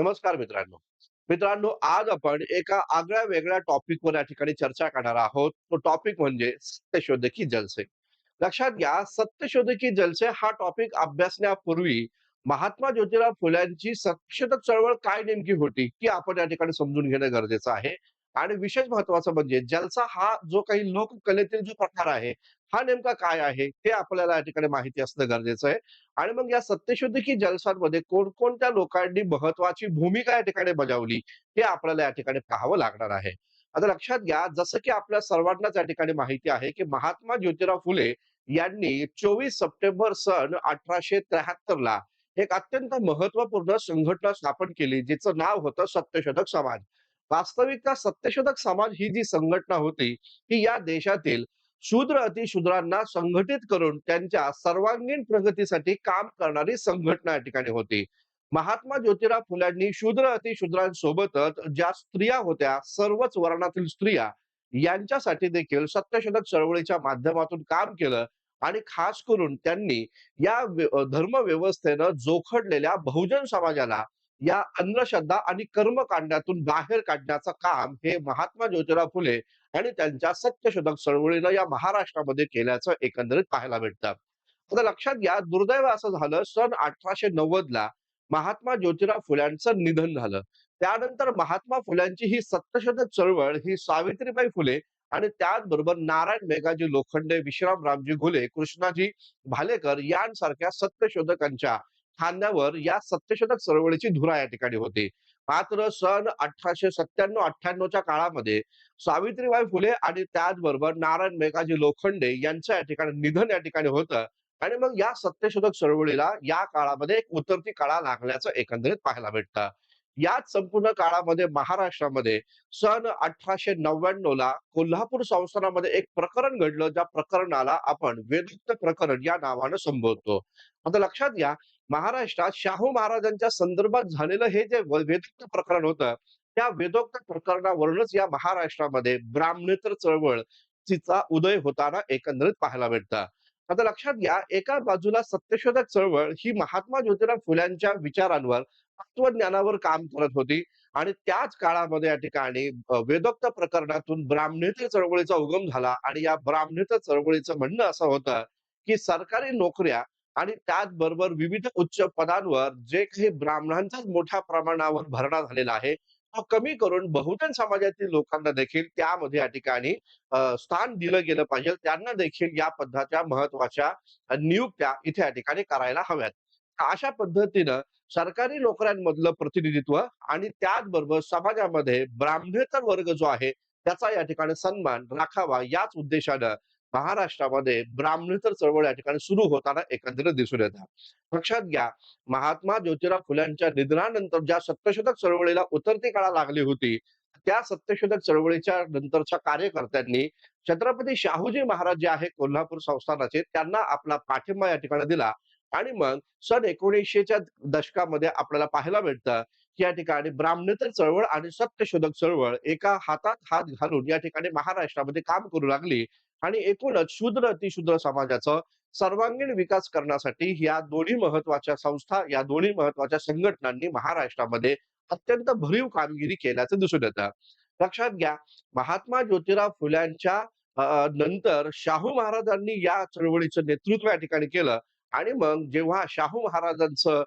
नमस्कार मित्रांनो. मित्रांनो आज आपण एका आगळ्या वेगळ्या टॉपिकवर या ठिकाणी चर्चा करणार आहोत. तो टॉपिक म्हणजे सत्यशोधकी जलसे. लक्षात घ्या सत्यशोधकी जलसे हा टॉपिक अभ्यासण्यापूर्वी महात्मा ज्योतिराव फुल्यांची सत्यशोधक चळवळ काय नेमकी होती ती आपण या ठिकाणी समजून घेणं गरजेचं आहे. आणि विशेष महत्वाचं म्हणजे जलसा हा जो काही लोककलेतील जो प्रकार आहे हा नेमका काय आहे हे आपल्याला या ठिकाणी माहिती असणं गरजेचं आहे. आणि मग या सत्यशोधकी जलसांमध्ये कोणकोणत्या लोकांनी महत्वाची भूमिका या ठिकाणी बजावली हे आपल्याला या ठिकाणी पाहावं लागणार आहे. आता लक्षात घ्या जसं की आपल्या सर्वांनाच या ठिकाणी माहिती आहे की महात्मा ज्योतिराव फुले यांनी चोवीस सप्टेंबर सन अठराशे त्र्याहत्तर ला एक अत्यंत महत्त्वपूर्ण संघटना स्थापन केली जिचं नाव होतं सत्यशोधक समाज. वास्तविकता सत्यशोधक समाज ही जी संघटना होती ही या देशातील शूद्र अतिशूद्रांना संघटित करून त्यांच्या सर्वांगीण प्रगतीसाठी काम करणारी संघटना या ठिकाणी होती. महात्मा ज्योतिराव फुल्यांनी शूद्र अतिशूद्रांसोबतच ज्या स्त्रिया होत्या सर्वच वर्णातील स्त्रिया यांच्यासाठी देखील सत्यशोधक चळवळीच्या माध्यमातून काम केलं आणि खास करून त्यांनी या धर्म व्यवस्थेनं जोखडलेल्या बहुजन समाजाला या अंधश्रद्धा आणि कर्मकांडातून बाहेर काढण्याचं काम हे महात्मा ज्योतिराव फुले आणि त्यांच्या सत्यशोधक चळवळीनं या महाराष्ट्रामध्ये केल्याचं एकंदरीत पाहायला भेटतं. आता लक्षात घ्या दुर्दैव असं झालं सन अठराशे नव्वद ला महात्मा ज्योतिराव फुल्यांचं निधन झालं. त्यानंतर महात्मा फुल्यांची ही सत्यशोधक चळवळ ही सावित्रीबाई फुले आणि त्याचबरोबर नारायण मेघाजी लोखंडे विश्राम रामजी घुले कृष्णाजी भालेकर यांसारख्या सत्यशोधकांच्या खांद्यावर या सत्यशोधक चळवळीची धुरा या ठिकाणी होती. मात्र सन अठराशे सत्त्याण्णव अठ्ठ्याण्णवच्या काळामध्ये सावित्रीबाई फुले आणि त्याचबरोबर नारायण मेघाजी लोखंडे यांचं या ठिकाणी निधन या ठिकाणी होतं. आणि मग या सत्यशोधक चळवळीला या काळामध्ये एक उतरती काळा लागल्याचं एकंदरीत पाहायला भेटतं. याच संपूर्ण काळामध्ये महाराष्ट्रामध्ये सन अठराशे नव्याण्णव ला कोल्हापूर संस्थानामध्ये एक प्रकरण घडलं. ज्या प्रकरणाला आपण वेदुक्त प्रकरण या नावानं संबोधतो. आता लक्षात घ्या महाराष्ट्रात शाहू महाराजांच्या संदर्भात झालेलं हे जे वेदोक्त प्रकरण होतं त्या वेदोक्त प्रकरणावरूनच या महाराष्ट्रामध्ये ब्राह्मणेतर चळवळ तिचा उदय होताना एकंदरीत पाहायला भेटतं आता लक्षात घ्या एका बाजूला सत्यशोधक चळवळ ही महात्मा ज्योतिराव फुल्यांच्या विचारांवर तत्वज्ञानावर काम करत होती आणि त्याच काळामध्ये या ठिकाणी वेदोक्त प्रकरणातून ब्राह्मणेतर चळवळीचा उगम झाला आणि या ब्राह्मणेतर चळवळीचं म्हणणं असं होतं की सरकारी नोकऱ्या आणि त्याचबरोबर विविध उच्च पदांवर जे काही ब्राह्मणांचाच मोठ्या प्रमाणावर भरणा झालेला आहे तो कमी करून बहुजन समाजातील लोकांना देखील त्यामध्ये या ठिकाणी स्थान दिलं गेलं पाहिजे. त्यांना देखील या पद्धतीच्या महत्त्वाच्या नियुक्त्या इथे या ठिकाणी करायला हव्यात. अशा पद्धतीनं सरकारी नोकऱ्यांमधलं प्रतिनिधित्व आणि त्याचबरोबर समाजामध्ये ब्राह्मणेतर वर्ग जो आहे त्याचा या ठिकाणी सन्मान राखावा याच उद्देशानं महाराष्ट्रामध्ये ब्राह्मणेतर चळवळ या ठिकाणी सुरू होताना एकंदरीत दिसून येतात लक्षात घ्या महात्मा ज्योतिराव फुल्यांच्या निधनानंतर ज्या सत्यशोधक चळवळीला उतरती काळा लागली होती त्या सत्यशोधक चळवळीच्या नंतरच्या कार्यकर्त्यांनी छत्रपती शाहूजी महाराज जे आहे कोल्हापूर संस्थानाचे त्यांना आपला पाठिंबा या ठिकाणी दिला आणि मग सन एकोणीसशेच्या दशकामध्ये आपल्याला पाहायला मिळतं की या ठिकाणी ब्राह्मणेतर चळवळ आणि सत्यशोधक चळवळ एका हातात हात घालून या ठिकाणी महाराष्ट्रामध्ये काम करू लागली. आणि एकूणच शूद्र अतिशूद्र समाजाचं सर्वांगीण विकास करण्यासाठी या दोन्ही महत्त्वाच्या संस्था या दोन्ही महत्त्वाच्या संघटनांनी महाराष्ट्रामध्ये अत्यंत भरीव कामगिरी केल्याचं दिसून येतं. लक्षात घ्या महात्मा ज्योतिराव फुल्यांच्या नंतर शाहू महाराजांनी या चळवळीचं नेतृत्व या ठिकाणी केलं आणि मग जेव्हा शाहू महाराजांचं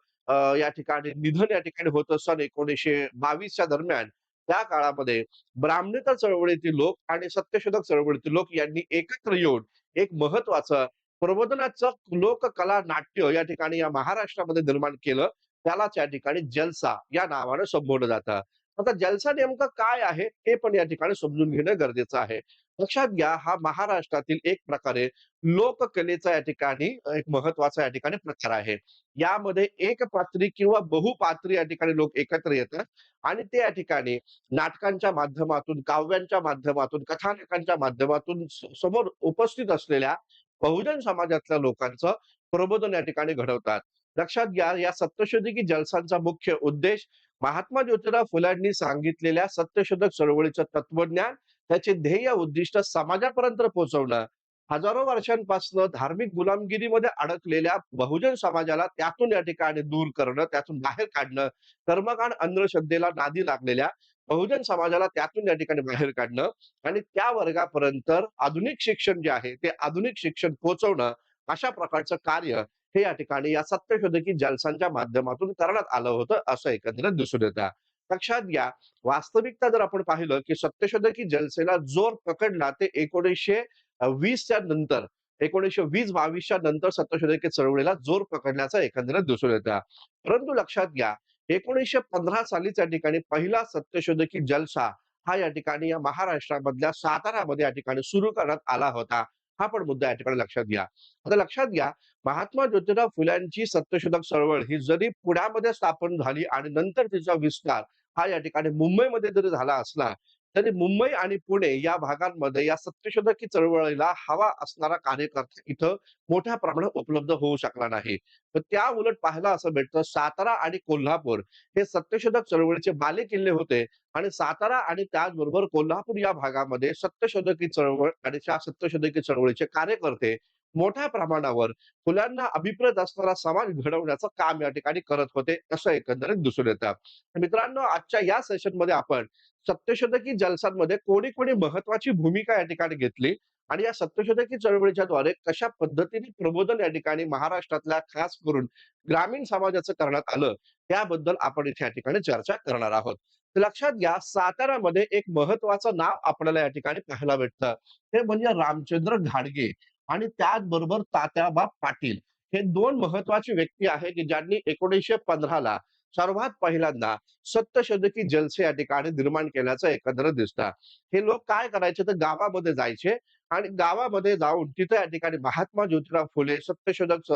या ठिकाणी निधन या ठिकाणी होत सन एकोणीसशे बावीसच्या दरम्यान त्या काळामध्ये ब्राह्मणेतर चळवळीतील लोक आणि सत्यशोधक चळवळीतील लोक यांनी एकत्र येऊन एक महत्वाचं प्रबोधनाचं लोककला नाट्य या ठिकाणी या महाराष्ट्रामध्ये निर्माण केलं. त्यालाच या ठिकाणी जलसा या नावानं संबोधलं जातं. आता जलसा नेमकं काय आहे हे पण या ठिकाणी समजून घेणं गरजेचं आहे. लक्षात घ्या हा महाराष्ट्रातील एक प्रकारे लोककलेचा या ठिकाणी एक महत्त्वाचा या ठिकाणी प्रकार आहे. यामध्ये एक पात्री किंवा बहुपात्री या ठिकाणी लोक एकत्र येतात आणि ते या ठिकाणी नाटकांच्या माध्यमातून काव्यांच्या माध्यमातून कथानकांच्या माध्यमातून समोर उपस्थित असलेल्या बहुजन समाजातल्या लोकांचं प्रबोधन या ठिकाणी घडवतात. लक्षात घ्या या सत्यशोधकी जलसांचा मुख्य उद्देश महात्मा ज्योतिराव फुलांनी सांगितलेल्या सत्यशोधक चळवळीचं तत्वज्ञान त्याचे ध्येय उद्दिष्ट समाजापर्यंत पोहोचवणं हजारो वर्षांपासून धार्मिक गुलामगिरीमध्ये अडकलेल्या बहुजन समाजाला त्यातून या ठिकाणी दूर करणं, त्यातून बाहेर काढणं, कर्मकांड अंधश्रद्धेला नादी लागलेल्या बहुजन समाजाला त्यातून या ठिकाणी बाहेर काढणं आणि त्या वर्गापर्यंत आधुनिक शिक्षण जे आहे, ते आधुनिक शिक्षण पोहोचवणं, अशा प्रकारचं कार्य हे या ठिकाणी या सत्यशोधकी जलसांच्या माध्यमातून करण्यात आलं होतं, असं एकंदरीत दिसून येतं. लक्षात घ्या, वास्तविकता जर आपण पाहिलं, की सत्यशोधकी जलसेला जोर पकडला ते 1900 अ, 20च्या नंतर 1920-22च्या नंतर सत्यशोधकी चळवळीला जोर पकडण्याचा एकंदरीत दिसून येतं. परंतु लक्षात घ्या, 1915 सालीच या ठिकाणी पहिला सत्यशोधकी जलसा हा या ठिकाणी या महाराष्ट्रामधल्या सातारामध्ये या ठिकाणी सुरू करण्यात आला होता. हा पण मुद्दा या ठिकाणी लक्षात घ्या. आता लक्षात घ्या, महात्मा ज्योतिराव फुल्यांची सत्यशोधक चळवळ ही जरी पुण्यामध्ये स्थापन झाली आणि नंतर तिचा विस्तार हा या ठिकाणी मुंबईमध्ये जरी झाला असला, तरी मुंबई आणि पुणे या भागांमध्ये या सत्यशोधकी चळवळीला हवा असणारा कार्यकर्ता इथं मोठ्या प्रमाणात उपलब्ध होऊ शकला नाही. तर त्या उलट पाहायला असं भेटतं सातारा आणि कोल्हापूर हे सत्यशोधक चळवळीचे बाले किल्ले होते आणि सातारा आणि त्याचबरोबर कोल्हापूर या भागामध्ये सत्यशोधकी चळवळ आणि त्या सत्यशोधकी चळवळीचे कार्यकर्ते मोठ्या प्रमाणावर फुलांना अभिप्रेत असणारा समाज घडवण्याचं काम या ठिकाणी करत होते, असं एकंदरीत दिसून येतं. मित्रांनो, आजच्या या सेशनमध्ये आपण सत्यशोधकी जलसांमध्ये कोणी-कोणी महत्वाची भूमिका या ठिकाणी घेतली आणि या सत्यशोधकी चळवळीच्या द्वारे कशा पद्धतीने प्रबोधन या ठिकाणी महाराष्ट्रातल्या खास करून ग्रामीण समाजाचं करण्यात आलं, त्याबद्दल आपण इथे या ठिकाणी चर्चा करणार आहोत. लक्षात घ्या, साताऱ्यामध्ये एक महत्वाचं नाव आपल्याला या ठिकाणी पाहायला भेटतं. ते म्हणजे रामचंद्र घाडगे आणि त्याचबरोबर तात्याबा पाटील. हे दोन महत्त्वाचे व्यक्ती आहे, की ज्यांनी एकोणीसशे पंधराला सर्वात पहिल्यांदा सत्यशोधकी जलसे या ठिकाणी निर्माण केल्याचं एकत्र दिसतं. हे लोक काय करायचे तर गावामध्ये जायचे आणि गावामध्ये जाऊन तिथे या ठिकाणी महात्मा ज्योतिराव फुले सत्यशोधक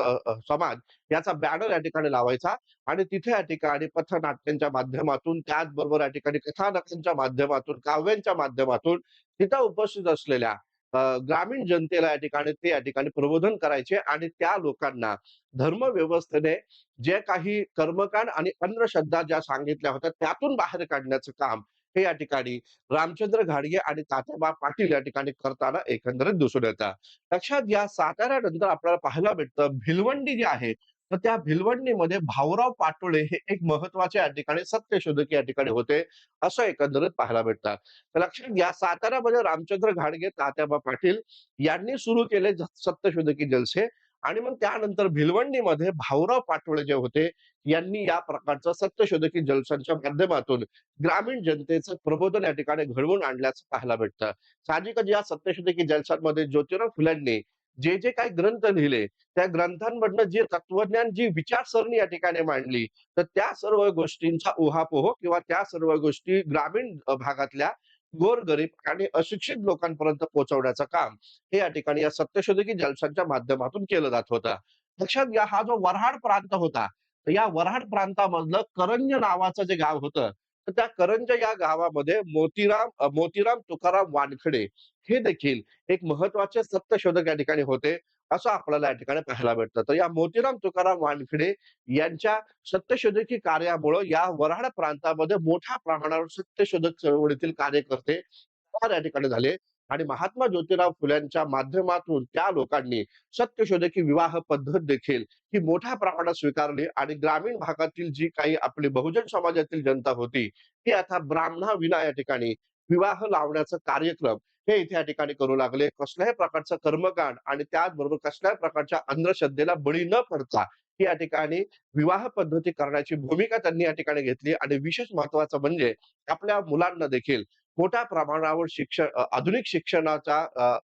समाज याचा बॅनर या ठिकाणी लावायचा आणि तिथे या ठिकाणी पथनाट्यांच्या माध्यमातून, त्याचबरोबर या ठिकाणी कथानकांच्या माध्यमातून, काव्यांच्या माध्यमातून तिथं उपस्थित असलेल्या ग्रामीण जनतेला या ठिकाणी ते या ठिकाणी प्रबोधन करायचे आणि त्या लोकांना धर्मव्यवस्थेने जे काही कर्मकांड आणि अंधश्रद्धा ज्या सांगितल्या होत्या, त्यातून बाहेर काढण्याचं काम हे या ठिकाणी रामचंद्र घाडगे आणि तात्याबा पाटील या ठिकाणी करताना एकंदरीत दिसून येतं. लक्षात घ्या, साताऱ्यानंतर आपल्याला पाहायला भेटतं भिलवंडी जी आहे, तर त्या भिलवडणीमध्ये भाऊराव पाटोळे हे एक महत्त्वाचे या ठिकाणी सत्यशोधक या ठिकाणी होते, असं एकंदरीत पाहायला भेटतात तर लक्षात घ्या, साताऱ्यामध्ये रामचंद्र घाडगे, तात्याबा पाटील यांनी सुरू केले सत्यशोधकी जलसे आणि मग त्यानंतर भिलवंडीमध्ये भाऊराव पाटोळे जे होते, यांनी या प्रकारचं सत्यशोधकी जलसांच्या माध्यमातून ग्रामीण जनतेचं प्रबोधन या ठिकाणी घडवून आणल्याचं पाहायला भेटतं. साहजिकच या सत्यशोधकी जलसांमध्ये ज्योतिराव फुल्यांनी जे, जे काही ग्रंथ लिहिले, त्या ग्रंथांमधनं जे तत्वज्ञान, जी विचारसरणी या ठिकाणी मांडली, तर त्या सर्व गोष्टींचा उहापोह किंवा त्या सर्व गोष्टी ग्रामीण भागातल्या गोरगरीब आणि अशिक्षित लोकांपर्यंत पोहोचवण्याचं काम हे या ठिकाणी या सत्यशोधकी जलसांच्या माध्यमातून केलं जात होतं. लक्षात घ्या, हा जो वऱ्हाड प्रांत होता, या वऱ्हाड प्रांतामधलं करंज नावाचं जे गाव होतं, तर त्या करंज या गावामध्ये मोतीराम मोतीराम तुकाराम वानखडे हे देखील एक महत्त्वाचे सत्यशोधक या ठिकाणी होते, असं आपल्याला या ठिकाणी पाहायला भेटतं. तर या मोतीराम तुकाराम वानखडे यांच्या सत्यशोधकी कार्यामुळं या वऱ्हाड प्रांतामध्ये मोठ्या प्रमाणावर सत्यशोधक चळवळीतील कार्यकर्ते तयार या ठिकाणी झाले आणि महात्मा ज्योतिराव फुल्यांच्या माध्यमातून त्या लोकांनी सत्यशोधकी विवाह पद्धत देखील ही मोठ्या प्रमाणात स्वीकारली आणि ग्रामीण भागातील जी काही आपली बहुजन समाजातील जनता होती, ती आता ब्राह्मणाविना या ठिकाणी विवाह लावण्याचा कार्यक्रम हे इथे या ठिकाणी करू लागले. कसल्याही प्रकारचं कर्मकांड आणि त्याचबरोबर कसल्याही प्रकारच्या अंधश्रद्धेला बळी न पडता ही या ठिकाणी विवाह पद्धती करण्याची भूमिका त्यांनी या ठिकाणी घेतली आणि विशेष महत्वाचं म्हणजे आपल्या मुलांना देखील मोठ्या प्रमाणावर शिक्षण आधुनिक शिक्षणाचा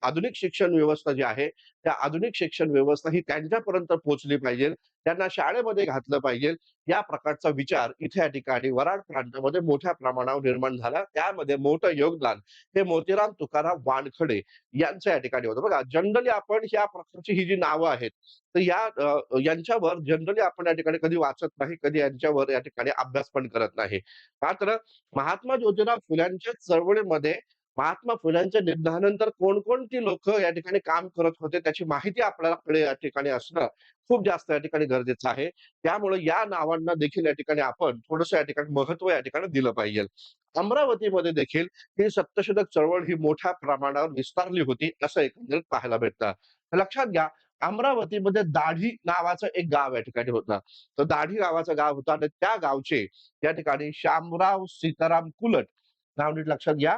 आधुनिक शिक्षण व्यवस्था जी आहे, त्या आधुनिक शिक्षण व्यवस्था ही त्यांच्यापर्यंत पोहोचली पाहिजे. त्यांना शाळेमध्ये घातलं पाहिजे. या प्रकारचा विचार इथे या ठिकाणी वऱ्हाड प्रांतामध्ये मोठ्या प्रमाणावर निर्माण झाला. त्यामध्ये मोठं योगदान हे मोतीराम तुकाराम वानखडे यांचं या ठिकाणी होतं. बघा जनरली आपण ह्या प्रकारची ही जी नावं आहेत, तर या यांच्यावर जनरली आपण या ठिकाणी कधी वाचत नाही, कधी यांच्यावर या ठिकाणी अभ्यास पण करत नाही. मात्र महात्मा ज्योतिराव फुल्यांच्या चळवळीमध्ये महात्मा फुल्यांच्या निधनानंतर कोणकोणती लोक या ठिकाणी काम करत होते, त्याची माहिती आपल्याकडे या ठिकाणी असणं खूप जास्त या ठिकाणी गरजेचं आहे. त्यामुळे या नावांना देखील या ठिकाणी आपण थोडंसं या ठिकाणी महत्त्व या ठिकाणी दिलं पाहिजे. अमरावतीमध्ये देखील ही सत्यशोधक चळवळ ही मोठ्या प्रमाणावर विस्तारली होती असं एकंदरीत पाहायला भेटतं लक्षात घ्या अमरावतीमध्ये दाढी नावाचं एक गाव या ठिकाणी होतं तर दाढी नावाचं गाव होतं आणि त्या गावचे या ठिकाणी श्यामराव सीताराम कुलट नाव नीट लक्षात घ्या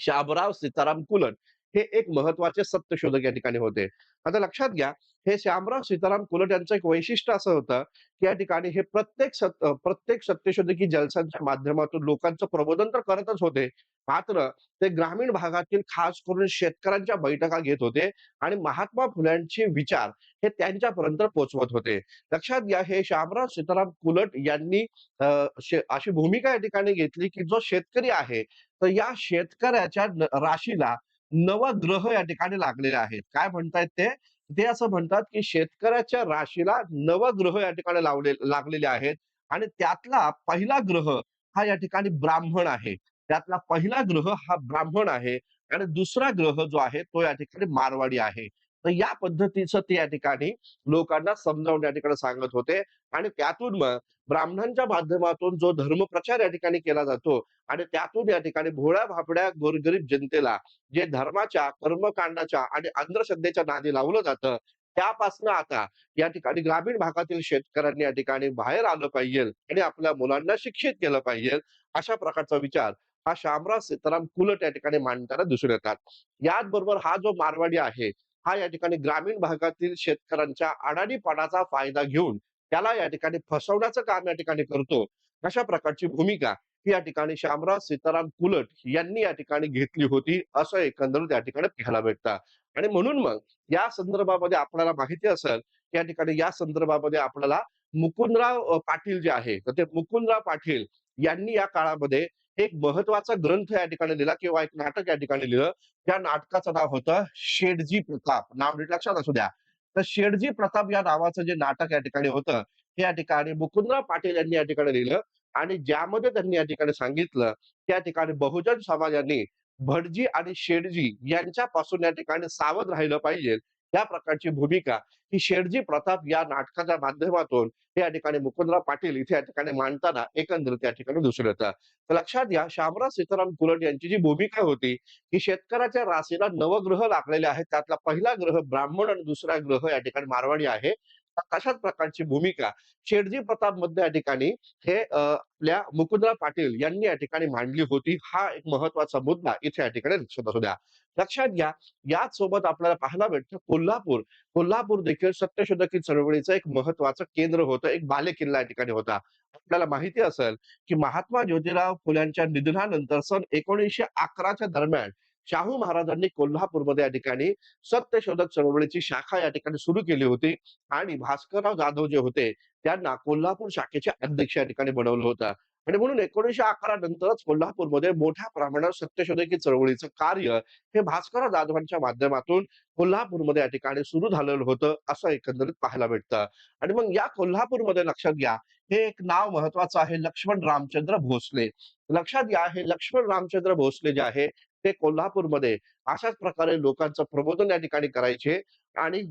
शामराव सीताराम कुलट हे एक महत्त्वाचे सत्यशोधक या ठिकाणी होते. आता लक्षात घ्या हे श्यामराव सीताराम कुलट यांचं एक वैशिष्ट्य असं होतं की या ठिकाणी हे प्रत्येक सत प्रत्येक सत्यशोधकी जलसांच्या माध्यमातून लोकांचं प्रबोधन तर करतच होते. मात्र ते ग्रामीण भागातील खास करून शेतकऱ्यांच्या बैठका घेत होते आणि महात्मा फुल्यांचे विचार हे त्यांच्यापर्यंत पोहोचवत होते. लक्षात घ्या हे श्यामराव सीताराम कुलट यांनी अशी भूमिका या ठिकाणी घेतली की जो शेतकरी आहे तर या शेतकऱ्याच्या राशीला नवग्रह या ठिकाणी लागलेले आहेत. काय म्हणतायत ते? ते असं म्हणतात की शेतकऱ्याच्या राशीला नवग्रह या ठिकाणी लावले लागलेले आहेत आणि त्यातला पहिला ग्रह हा या ठिकाणी ब्राह्मण आहे. त्यातला पहिला ग्रह हा ब्राह्मण आहे आणि दुसरा ग्रह जो आहे तो या ठिकाणी मारवाडी आहे. तर या पद्धतीचं ते या ठिकाणी लोकांना समजावून या ठिकाणी सांगत होते. आणि त्यातून मग ब्राह्मणांच्या माध्यमातून जो धर्मप्रचार या ठिकाणी केला जातो आणि त्यातून या ठिकाणी भोळ्या भापड्या गोरगरीब जनतेला जे धर्माच्या कर्मकांडाच्या आणि अंधश्रद्धेच्या नादी लावलं जातं त्यापासनं आता या ठिकाणी ग्रामीण भागातील शेतकऱ्यांनी या ठिकाणी बाहेर आलं पाहिजे आणि आपल्या मुलांना शिक्षित केलं पाहिजे अशा प्रकारचा विचार हा शामराव सीताराम कुलट या ठिकाणी मांडताना दिसून येतात. याच बरोबर हा जो मारवाडी आहे हा या ठिकाणी ग्रामीण भागातील शेतकऱ्यांच्या अडाणीपणाचा फायदा घेऊन त्याला या ठिकाणी फसवण्याचं काम या ठिकाणी करतो. अशा प्रकारची भूमिका ही या ठिकाणी श्यामराव सीताराम कुलट यांनी या ठिकाणी घेतली होती असं एकंदर या ठिकाणी पाहायला भेटतं. आणि म्हणून मग या संदर्भामध्ये आपल्याला माहिती असेल की या ठिकाणी या संदर्भामध्ये आपल्याला मुकुंदराव पाटील जे आहे तर ते मुकुंदराव पाटील यांनी या काळामध्ये एक महत्त्वाचा ग्रंथ या ठिकाणी लिहिला किंवा एक नाटक या ठिकाणी लिहिलं. या नाटकाचं नाव होतं शेडजी प्रताप. नाव नीट लक्षात असू द्या. तर शेडजी प्रताप या नावाचं जे नाटक या ठिकाणी होतं हे या ठिकाणी मुकुंदराव पाटील यांनी या ठिकाणी लिहिलं आणि ज्यामध्ये त्यांनी या ठिकाणी सांगितलं त्या ठिकाणी बहुजन समाजाने भटजी आणि शेडजी यांच्यापासून या ठिकाणी सावध राहिलं पाहिजे. या प्रकारची भूमिका ही शेठजी प्रताप या नाटकाच्या माध्यमातून या ठिकाणी मुकुंदराव पाटील इथे या ठिकाणी मांडताना एकंदरीत या ठिकाणी दिसून येतं. तर लक्षात घ्या शामराव सीताराम कुलट यांची जी भूमिका होती की शेतकऱ्याच्या राशीला नवग्रह लागलेले आहेत. त्यातला पहिला ग्रह ब्राह्मण आणि दुसरा ग्रह या ठिकाणी मारवाणी आहे. तशाच प्रकारची भूमिका? शेठजी प्रतापमध्ये या ठिकाणी हे आपल्या मुकुंदराव पाटील यांनी या ठिकाणी मांडली होती. हा एक महत्त्वाचा मुद्दा इथे या ठिकाणी लक्षात असू द्या. लक्षात घ्या याच सोबत आपल्याला पाहायला भेटतं कोल्हापूर. कोल्हापूर देखील सत्यशोधकी चळवळीचं एक महत्वाचं केंद्र होतं. एक बालेकिल्ला या ठिकाणी होता. आपल्याला माहिती असेल की महात्मा ज्योतिराव फुल्यांच्या निधनानंतर सन एकोणीसशे अकराच्या दरम्यान शाहू महाराजांनी कोल्हापूरमध्ये या ठिकाणी सत्यशोधक चळवळीची शाखा या ठिकाणी सुरू केली होती. आणि भास्करराव जाधव जे होते त्यांना कोल्हापूर शाखेचे अध्यक्ष या ठिकाणी बनवलं होतं. आणि म्हणून एकोणीशे अकरा नंतरच कोल्हापूरमध्ये मोठ्या प्रमाणावर सत्यशोधकी चळवळीचं कार्य हे भास्करराव जाधवांच्या माध्यमातून कोल्हापूरमध्ये या ठिकाणी सुरू झालेलं होतं असं एकंदरीत पाहायला भेटतं. आणि मग या कोल्हापूरमध्ये लक्षात घ्या हे एक नाव महत्वाचं आहे लक्ष्मण रामचंद्र भोसले. लक्षात घ्या हे लक्ष्मण रामचंद्र भोसले जे आहे ते कोल्हापूरमध्ये अशाच प्रकारे लोकांचं प्रबोधन या ठिकाणी करायचे. आणि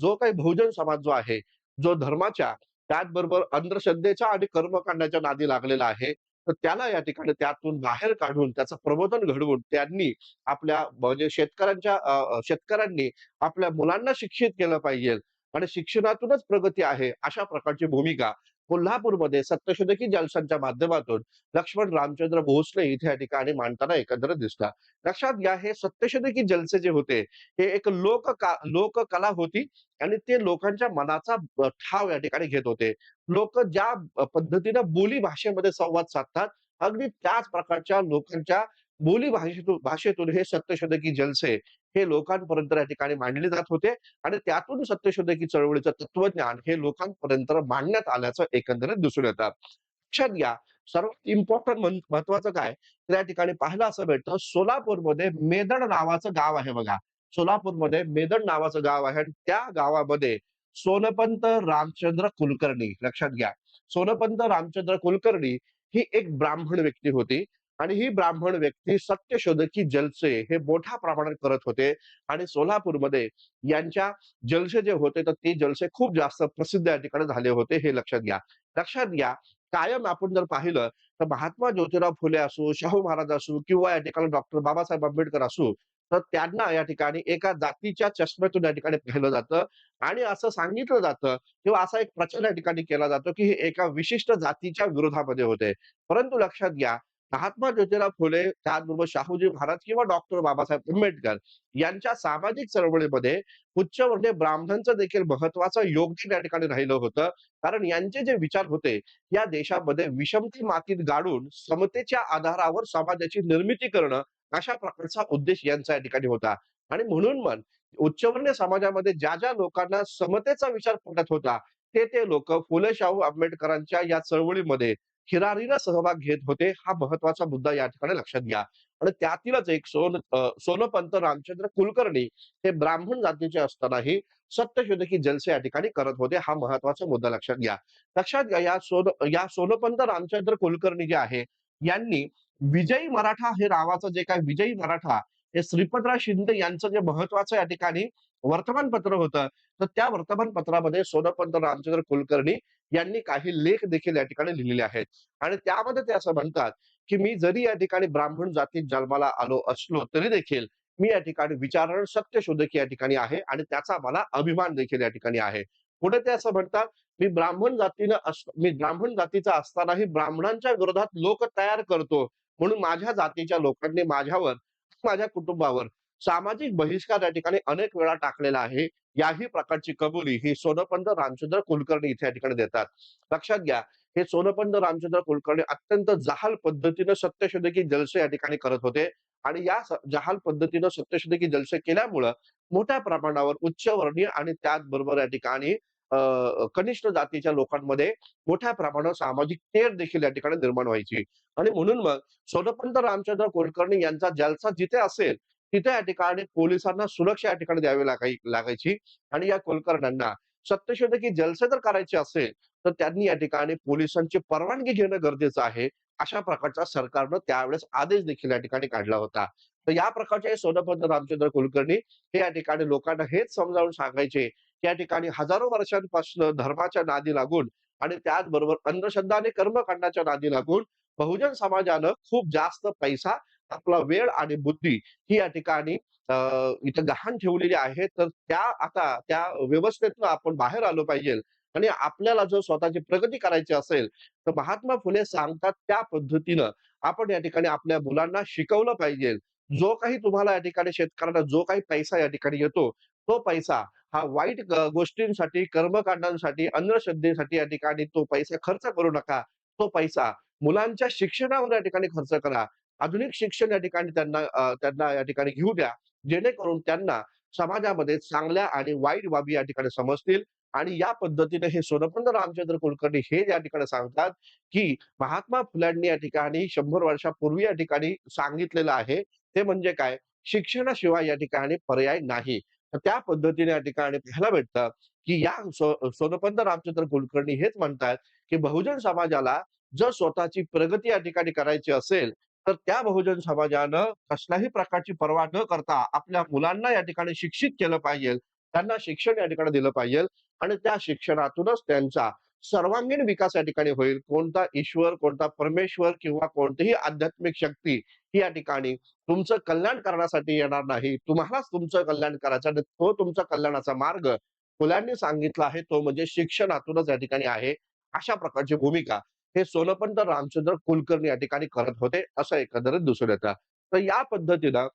जो काही बहुजन समाज जो आहे जो धर्माच्या त्याचबरोबर अंधश्रद्धेच्या आणि कर्मकांडाच्या नादी लागलेला आहे तर त्याला या ठिकाणी त्यातून बाहेर काढून त्याचं प्रबोधन घडवून त्यांनी आपल्या म्हणजे शेतकऱ्यांच्या शेतकऱ्यांनी आपल्या मुलांना शिक्षित केलं पाहिजे. आणि शिक्षणातूनच प्रगती आहे अशा प्रकारची भूमिका कोल्हापूरमध्ये सत्यशोधकी जलसांच्या माध्यमातून लक्ष्मण रामचंद्र भोसले इथे या ठिकाणी मांडताना एकत्र दिसला. लक्षात घ्या हे सत्यशोधकी जलसे जे होते हे एक लोक लोककला होती आणि ते लोकांच्या मनाचा ठाव या ठिकाणी घेत होते. लोक ज्या पद्धतीनं बोली भाषेमध्ये संवाद साधतात अगदी त्याच प्रकारच्या लोकांच्या बोली भाषेतून भाषेतून हे सत्यशोधकी जलसे हे लोकांपर्यंत या ठिकाणी मांडले जात होते आणि त्यातून सत्यशोधकी चळवळीचं तत्वज्ञान हे लोकांपर्यंत मांडण्यात आल्याचं एकंदरीत दिसून येतात. लक्षात घ्या सर्वात इम्पॉर्टंट महत्वाचं काय? तर या ठिकाणी पाहायला असं भेटतं सोलापूरमध्ये मेदड नावाचं गाव आहे बघा. सोलापूरमध्ये मेदड नावाचं गाव आहे आणि त्या गावामध्ये सोनपंत रामचंद्र कुलकर्णी लक्षात घ्या. सोनपंत रामचंद्र कुलकर्णी ही एक ब्राह्मण व्यक्ती होती. आणि ही ब्राह्मण व्यक्ती सत्यशोधकी जलसे हे मोठ्या प्रमाणात करत होते. आणि सोलापूरमध्ये यांच्या जलसे जे होते तर ते जलसे खूप जास्त प्रसिद्ध या ठिकाणी झाले होते हे लक्षात घ्या. लक्षात घ्या कायम आपण जर पाहिलं तर महात्मा ज्योतिराव फुले असो, शाहू महाराज असू किंवा या ठिकाणी डॉक्टर बाबासाहेब आंबेडकर असू तर त्यांना या ठिकाणी एका जातीच्या चष्म्यातून या ठिकाणी पाहिलं जातं. आणि असं सांगितलं जातं किंवा असा एक प्रचार या ठिकाणी केला जातो, की हे एका विशिष्ट जातीच्या विरोधामध्ये होते. परंतु लक्षात घ्या, महात्मा ज्योतिराव फुले, त्याचबरोबर शाहूजी महाराज किंवा डॉक्टर बाबासाहेब आंबेडकर यांच्या सामाजिक चळवळीमध्ये उच्चवर्णीय ब्राह्मणांचं देखील महत्वाचं योगदान या ठिकाणी राहिलं होतं. कारण यांचे जे विचार होते, या देशामध्ये विषमती मातीत गाडून समतेच्या आधारावर समाजाची निर्मिती करणं, अशा प्रकारचा उद्देश यांचा या ठिकाणी होता. आणि म्हणून मग उच्चवर्णीय समाजामध्ये ज्या-ज्या लोकांना समतेचा विचार पटत होता, ते ते लोक फुले शाहू आंबेडकरांच्या या चळवळीमध्ये हिरारीनं सहभाग घेत होते. हा महत्त्वाचा मुद्दा या ठिकाणी लक्षात घ्या. आणि त्यातीलच एक सोन सोनपंत रामचंद्र कुलकर्णी हे ब्राह्मण जातीचे असतानाही सत्यशोधकी जलसे या ठिकाणी करत होते. हा महत्त्वाचा मुद्दा लक्षात घ्या. लक्षात घ्या या सोन या सोनपंत रामचंद्र कुलकर्णी जे आहे, यांनी विजयी मराठा हे नावाचं जे काय विजयी मराठा हे श्रीपतराव शिंदे यांचं जे महत्वाचं या ठिकाणी वर्तमानपत्र होतं, तर त्या वर्तमानपत्रामध्ये सोनपंत रामचंद्र कुलकर्णी यांनी काही लेख देखील या ठिकाणी लिहिलेले आहेत. आणि त्यामध्ये ते असं म्हणतात, की मी जरी या ठिकाणी ब्राह्मण जातीत जन्माला आलो असलो, तरी देखील मी या ठिकाणी विचारण सत्यशोधक या ठिकाणी आहे आणि त्याचा मला अभिमान देखील या ठिकाणी आहे. पुढे ते असं म्हणतात, मी ब्राह्मण जातीनं मी ब्राह्मण जातीचा असतानाही ब्राह्मणांच्या विरोधात लोक तयार करतो. म्हणून माझ्या जातीच्या लोकांनी माझ्यावर, माझ्या कुटुंबावर सामाजिक बहिष्कार या ठिकाणी अनेक वेळा टाकलेला आहे. याही प्रकारची कबुली ही सोनपंत रामचंद्र कुलकर्णी इथे या ठिकाणी देतात. लक्षात घ्या, हे सोनपंत रामचंद्र कुलकर्णी अत्यंत जहाल पद्धतीनं सत्यशोधकी जलसे या ठिकाणी करत होते आणि या जहाल पद्धतीनं सत्यशोधकी जलसे केल्यामुळं मोठ्या प्रमाणावर उच्चवर्णीय आणि त्याचबरोबर या ठिकाणी कनिष्ठ जातीच्या लोकांमध्ये मोठ्या प्रमाणावर सामाजिक तेर देखील या ठिकाणी निर्माण व्हायची. आणि म्हणून मग सोनपंत रामचंद्र कुलकर्णी यांचा जलसा जिथे असेल, तिथे या ठिकाणी पोलिसांना सुरक्षा या ठिकाणी द्यावी लागाय लागायची आणि या कुलकर्ण्यांना सत्यशोधकी जलसे जर करायचे असेल, तर त्यांनी या ठिकाणी पोलिसांची परवानगी घेणं गरजेचं आहे. अशा प्रकारचा सरकारनं त्यावेळेस आदेश देखील या ठिकाणी काढला होता. तर या प्रकारचे सोनभद्र रामचंद्र कुलकर्णी हे या ठिकाणी लोकांना हेच समजावून सांगायचे, या ठिकाणी हजारो वर्षांपासून धर्माच्या नादी लागून आणि त्याचबरोबर अंधश्रद्धा आणि कर्मकांडाच्या नादी लागून बहुजन समाजानं खूप जास्त पैसा, आपला वेळ आणि बुद्धी ही या ठिकाणी अ, इथं गहाण ठेवलेली आहे. तर त्या आता त्या व्यवस्थेतनं आपण बाहेर आलो पाहिजेल आणि आपल्याला जर स्वतःची प्रगती करायची असेल, तर महात्मा फुले सांगतात त्या पद्धतीनं आपण या ठिकाणी आपल्या मुलांना शिकवलं पाहिजेल. जो काही तुम्हाला या ठिकाणी शेतकऱ्यांना जो काही पैसा या ठिकाणी येतो, तो पैसा हा वाईट गोष्टींसाठी, कर्मकांडांसाठी, अंधश्रद्धेसाठी या ठिकाणी तो पैसा खर्च करू नका. तो पैसा मुलांच्या शिक्षणावर या ठिकाणी खर्च करा. आधुनिक शिक्षण या ठिकाणी त्यांना त्यांना या ठिकाणी घेऊ द्या. जेणेकरून त्यांना समाजामध्ये चांगल्या आणि वाईट बाबी या ठिकाणी समजतील आणि या पद्धतीने हे सोनपंत रामचंद्र कुलकर्णी हे या ठिकाणी सांगतात, की महात्मा फुल्यांनी या ठिकाणी शंभर वर्षापूर्वी या ठिकाणी सांगितलेलं आहे. ते म्हणजे काय? शिक्षणाशिवाय या ठिकाणी पर्याय नाही. तर त्या पद्धतीने या ठिकाणी पाहायला भेटतं, की या सोनपंत रामचंद्र कुलकर्णी हेच म्हणतात, की बहुजन समाजाला जर स्वतःची प्रगती या ठिकाणी करायची असेल, तर त्या बहुजन समाजानं कसल्याही प्रकारची पर्वा न करता आपल्या मुलांना या ठिकाणी शिक्षित केलं पाहिजे त्यांना शिक्षण या ठिकाणी दिलं पाहिजे आणि त्या शिक्षणातूनच त्यांचा सर्वांगीण विकास या ठिकाणी होईल. कोणता ईश्वर, कोणता परमेश्वर किंवा कोणतीही आध्यात्मिक शक्ती ही या ठिकाणी तुमचं कल्याण करण्यासाठी येणार नाही. तुम्हालाच तुमचं कल्याण करायचं आणि तो तुमचा कल्याणाचा मार्ग मुलांनी सांगितला आहे, तो म्हणजे शिक्षणातूनच या ठिकाणी आहे. अशा प्रकारची भूमिका हे सोलपंत रामचंद्र कुलकर्णी या ठिकाणी करत होते, असं एकंदरीत दिसून येतं. तर या पद्धतीनं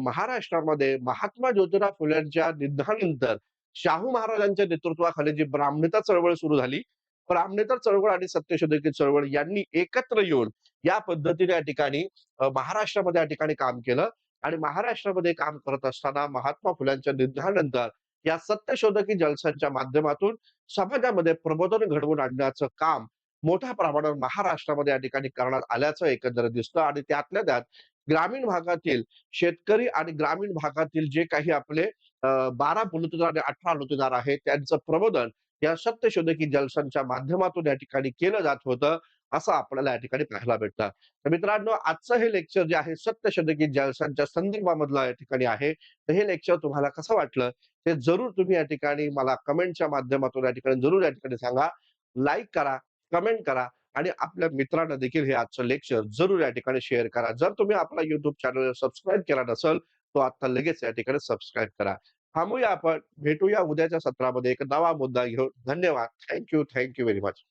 महाराष्ट्रामध्ये महात्मा ज्योतिराव फुल्यांच्या निधनानंतर शाहू महाराजांच्या नेतृत्वाखाली जी ब्राह्मणेतर चळवळ सुरू झाली. ब्राह्मणेतर चळवळ आणि सत्यशोधकी चळवळ यांनी एकत्र येऊन या पद्धतीने या ठिकाणी महाराष्ट्रामध्ये या ठिकाणी काम केलं आणि महाराष्ट्रामध्ये काम करत असताना महात्मा फुल्यांच्या निधनानंतर या सत्यशोधकी जलसांच्या माध्यमातून समाजामध्ये प्रबोधन घडवून आणण्याचं काम मोठ्या प्रमाणावर महाराष्ट्रामध्ये या ठिकाणी करण्यात आल्याचं एकंदरीत दिसतं आणि त्यातल्या त्यात ग्रामीण भागातील शेतकरी आणि ग्रामीण भागातील जे काही आपले 12 बलुतेदार आणि 18 लुतेदार आहेत, त्यांचं प्रबोधन या सत्यशोधकी जलसांच्या माध्यमातून या ठिकाणी केलं जात होतं, असं आपल्याला या ठिकाणी पाहायला भेटतं. तर मित्रांनो, आजचं हे लेक्चर जे आहे सत्यशोधकी जलसांच्या संदर्भामधलं या ठिकाणी आहे. तर हे लेक्चर तुम्हाला कसं वाटलं, ते जरूर तुम्ही या ठिकाणी मला कमेंटच्या माध्यमातून या ठिकाणी जरूर या ठिकाणी सांगा. लाईक करा, कमेंट करा आणि आपल्या मित्रांना देखील हे आजचं लेक्चर जरूर या ठिकाणी शेअर करा. जर तुम्ही आपला युट्यूब चॅनल सबस्क्राईब केला नसेल तो आता लगेच या ठिकाणी सबस्क्राईब करा. थांबूया आपण. भेटूया उद्याच्या सत्रामध्ये. एक नवा मुद्दा घेऊन. धन्यवाद. Thank you thank you very much